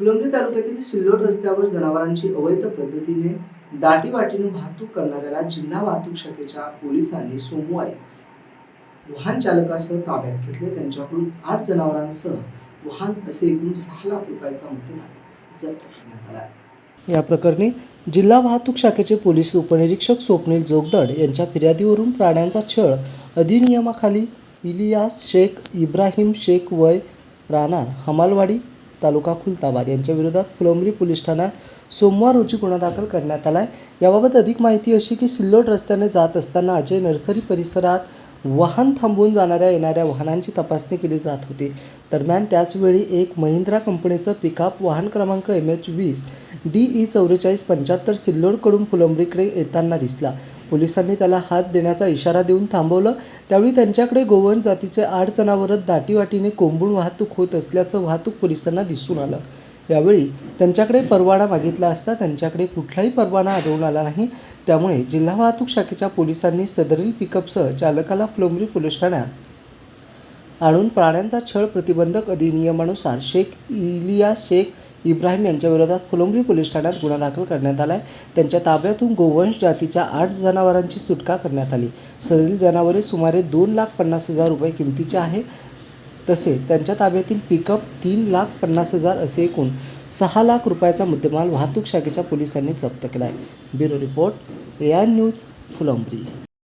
फुलंब्री तालुक्यातील सिल्लोड रस्त्यावर जनावरांची अवैध पद्धतीने दाटीवाटीने वाहतूक करणाऱ्याला जिल्हा वाहतूक शाखेच्या पोलिसांनी सोमवारी वाहन चालकासह ताब्यात घेतले. त्यांच्याकडून आठ जनावरांसह वाहन असे एकूण सहा लाख रुपयाचा मुद्देमाल जप्त करण्यात आला. या प्रकरणी जिल्हा वाहतूक शाखेचे पोलीस उपनिरीक्षक स्वप्नील जोगदड यांच्या फिर्यादीवरून प्राण्यांचा छळ अधिनियमाखाली इलियास शेख इब्राहिम शेख वय राहणार हमालवाडी तालुका खुलताबाद यांच्या विरोधात फुलंब्री पोलीस ठाण्यात सोमवार रोजी गुन्हा दाखल करण्यात आला आहे याबाबत अधिक माहिती अशी की सिल्लोड रस्त्याने जात असताना अजय नर्सरी परिसरात वाहन थांबवून जाणाऱ्या येणाऱ्या वाहनांची तपासणी केली जात होती. दरम्यान त्याचवेळी एक महिंद्रा कंपनीचं पिकअप वाहन क्रमांक एम एच वीस डी ई चौवेचाळीस पंच्याहत्तर सिल्लोडकडून फुलंब्रीकडे येताना दिसला. पोलिसांनी त्याला हात देण्याचा इशारा देऊन थांबवलं. त्यावेळी त्यांच्याकडे गोवन जातीचे आठ जनावरं दाटीवाटीने कोंबून वाहतूक होत असल्याचं वाहतूक पोलिसांना दिसून आलं. यावेळी त्यांच्याकडे परवाना मागितला असता त्यांच्याकडे कुठलाही परवाना आढळून आला नाही. त्यामुळे जिल्हा वाहतूक शाखेच्या पोलिसांनी सदरील पिकअपसह चालकाला फुलंब्री पोलीस ठाण्यात आणून प्राण्यांचा छळ प्रतिबंधक अधिनियमानुसार शेख इलियास शेख इब्राहिम यांच्याविरोधात फुलंब्री पोलीस ठाण्यात गुन्हा दाखल करण्यात आला आहे त्यांच्या ताब्यातून गोवंश जातीच्या आठ जनावरांची सुटका करण्यात आली. सदरील जनावरे सुमारे दोन लाख पन्नास हजार रुपये किमतीचे आहे. तसेच त्यांच्या ताब्यातील पिकअप तीन लाख पन्नास हजार असे एकूण सहा लाख रुपयाचा मुद्देमाल वाहतूक शाखेच्या पोलिसांनी जप्त केला आहे bureau report A I news Phulambri.